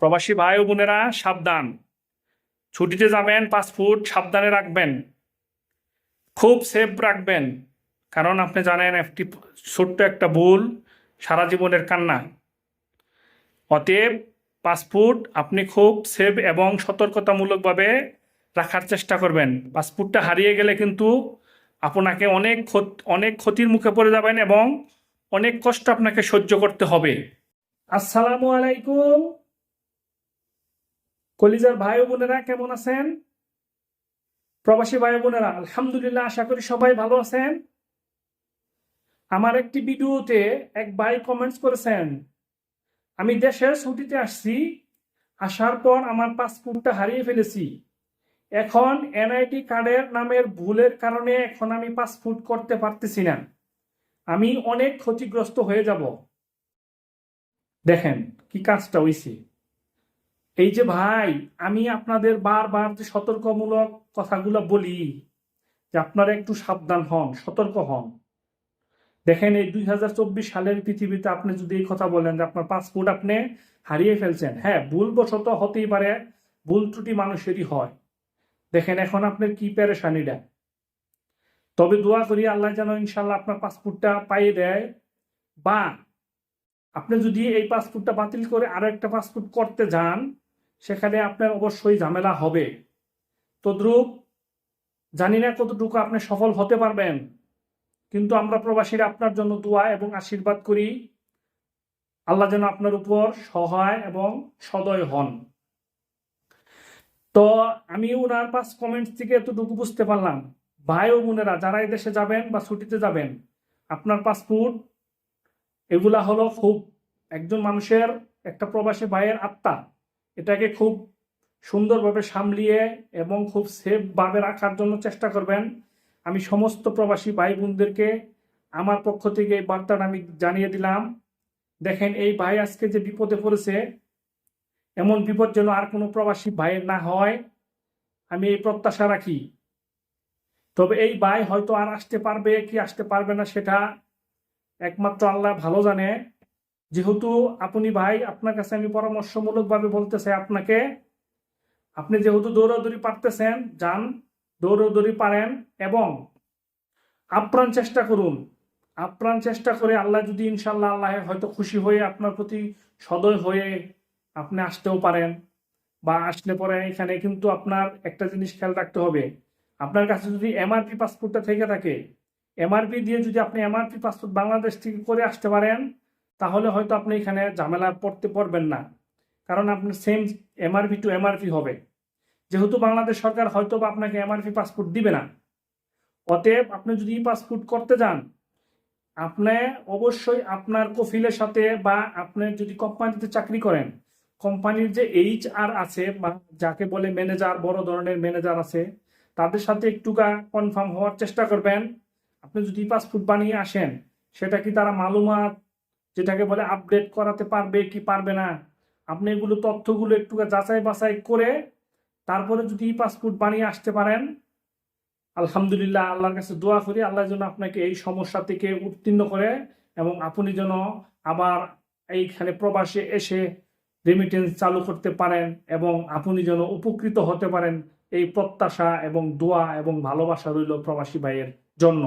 প্রবাসী ভাই ও বোনেরা, সাবধান। ছুটিতে যাবেন, পাসপোর্ট সাবধানে রাখবেন। খুব সেফ রাখবেন। কারণ আপনি জানেন, একটি ছোট্ট একটা ভুল সারা জীবনের কান্না। অতএব পাসপোর্ট আপনি খুব সেফ এবং সতর্কতামূলকভাবে রাখার চেষ্টা করবেন। পাসপোর্টটা হারিয়ে গেলে কিন্তু আপনাকে অনেক অনেক ক্ষতির মুখে পড়ে যাবেন এবং অনেক কষ্ট আপনাকে সহ্য করতে হবে। আসসালামু আলাইকুম। কলিজার ভাই বোনেরা, কেমন আছেন? প্রবাসী ভাই বোনেরা, আলহামদুলিল্লাহ, আশা করি সবাই ভালো আছেন। আমার একটি ভিডিওতে এক ভাই কমেন্টস করেছেন, আমি দেশের ছুটিতে আসছি, আসার পর আমার পাসপোর্টটা হারিয়ে ফেলেছি। এখন এনআইডি কার্ডের নামের ভুলের কারণে এখন আমি পাসপোর্ট করতে পারতেছি না। আমি অনেক ক্ষতিগ্রস্ত হয়ে যাব। দেখেন কি কাজটা হইছে। এই যে ভাই, আমি আপনাদের বারবার যে সতর্কমূলক কথাগুলো বলি, যে আপনারা একটু সাবধান হন, সতর্ক হন। দেখেন, এই দুই হাজার চব্বিশ সালের পৃথিবীতে আপনি যদি এই কথা বলেন যে আপনার পাসপোর্ট আপনি হারিয়ে ফেলছেন হ্যাঁ ভুলবশত হতেই পারে, ভুল ত্রুটি মানুষেরই হয়। দেখেন, এখন আপনার কি পেরেশানিটা তবে দোয়া করি আল্লাহ যেন ইনশাল্লাহ আপনার পাসপোর্টটা পাইয়ে দেয়, বা আপনি যদি এই পাসপোর্টটা বাতিল করে আরও একটা পাসপোর্ট করতে যান, সেখানে আপনার অবশ্যই ঝামেলা হবে। তদ্রুপ জানি না কতটুকু আপনি সফল হতে পারবেন, কিন্তু আমরা প্রবাসীরা আপনার জন্য দোয়া এবং আশীর্বাদ করি। আল্লাহ যেন আপনার উপর সহায় এবং সদয় হন। তো আমি ওনার পাস কমেন্টস থেকে এতটুকু বুঝতে পারলাম। ভাই ও বোনেরা, যারা এই দেশে যাবেন বা ছুটিতে যাবেন, আপনার পাসপোর্ট এগুলা হলো খুব একজন মানুষের একটা প্রবাসী ভাইয়ের আত্মা। এটাকে খুব সুন্দরভাবে সামলিয়ে এবং খুব সেফভাবে রাখার জন্য চেষ্টা করবেন। আমি সমস্ত প্রবাসী ভাই বোনদেরকে আমার পক্ষ থেকে এই বার্তাটা আমি জানিয়ে দিলাম। দেখেন, এই ভাই আজকে যে বিপদে পড়েছে, এমন বিপদ যেন আর কোনো প্রবাসী ভাইয়ের না হয়, আমি এই প্রত্যাশা রাখি। তবে এই ভাই হয়তো আর আসতে পারবে কি আসতে পারবে না সেটা একমাত্র আল্লাহ ভালো জানে। যেহেতু আপনি ভাই, আপনার কাছে আমি পরামর্শমূলকভাবে বলতে চাই আপনাকে, আপনি যেহেতু দৌড়াদৌড়ি পারতেছেন, যান, দৌড়াদৌড়ি পারেন এবং আপ্রাণ চেষ্টা করুন। আপ্রাণ চেষ্টা করে আল্লাহ যদি ইনশাল্লাহ আল্লাহ হয়তো খুশি হয়ে আপনার প্রতি সদয় হয়ে আপনি আসতেও পারেন বা আসলে পরে এখানে কিন্তু আপনার একটা জিনিস খেয়াল রাখতে হবে। আপনার কাছে যদি এমআরপি পাসপোর্টটা থেকে থাকে এমআরপি দিয়ে যদি আপনি এমআরপি পাসপোর্ট বাংলাদেশ থেকে করে আসতে পারেন, তাহলে হয়তো আপনি এখানে ঝামেলা পড়তে পারবেন না। কারণ আপনার সেম এমআরপি টু এমআরপি হবে। যেহেতু বাংলাদেশ সরকার হয়তো আপনাকে এমআরপি পাসপোর্ট দিবে না। অতএব আপনি যদি পাসপোর্ট করতে যান, আপনি অবশ্যই আপনার কফিলের সাথে বা আপনি যদি কোম্পানিতে চাকরি করেন, কোম্পানির যে এইচ আর আছে বা যাকে বলে ম্যানেজার বড় ধরনের ম্যানেজার আছে, তাদের সাথে একটুকা কনফার্ম হওয়ার চেষ্টা করবেন। আপনি যদি পাসপোর্ট বানিয়ে আসেন, সেটা কি তারা মালুমাত যেটাকে বলে আপডেট করাতে পারবে কি পারবে না? আপনি এগুলো তথ্যগুলো একটু যাচাই বাছাই করে তারপরে যদি ই পাসপোর্ট বানিয়ে আসতে পারেন, আলহামদুলিল্লাহ আল্লাহর কাছে দোয়া করি, আল্লাহ যেন আপনাকে এই সমস্যা থেকে উত্তীর্ণ করে এবং আপনি যেন আবার এইখানে প্রবাসে এসে রেমিটেন্স চালু করতে পারেন এবং আপনি যেন উপকৃত হতে পারেন এই প্রত্যাশা এবং দোয়া এবং ভালোবাসা রইল প্রবাসী ভাইয়ের জন্য।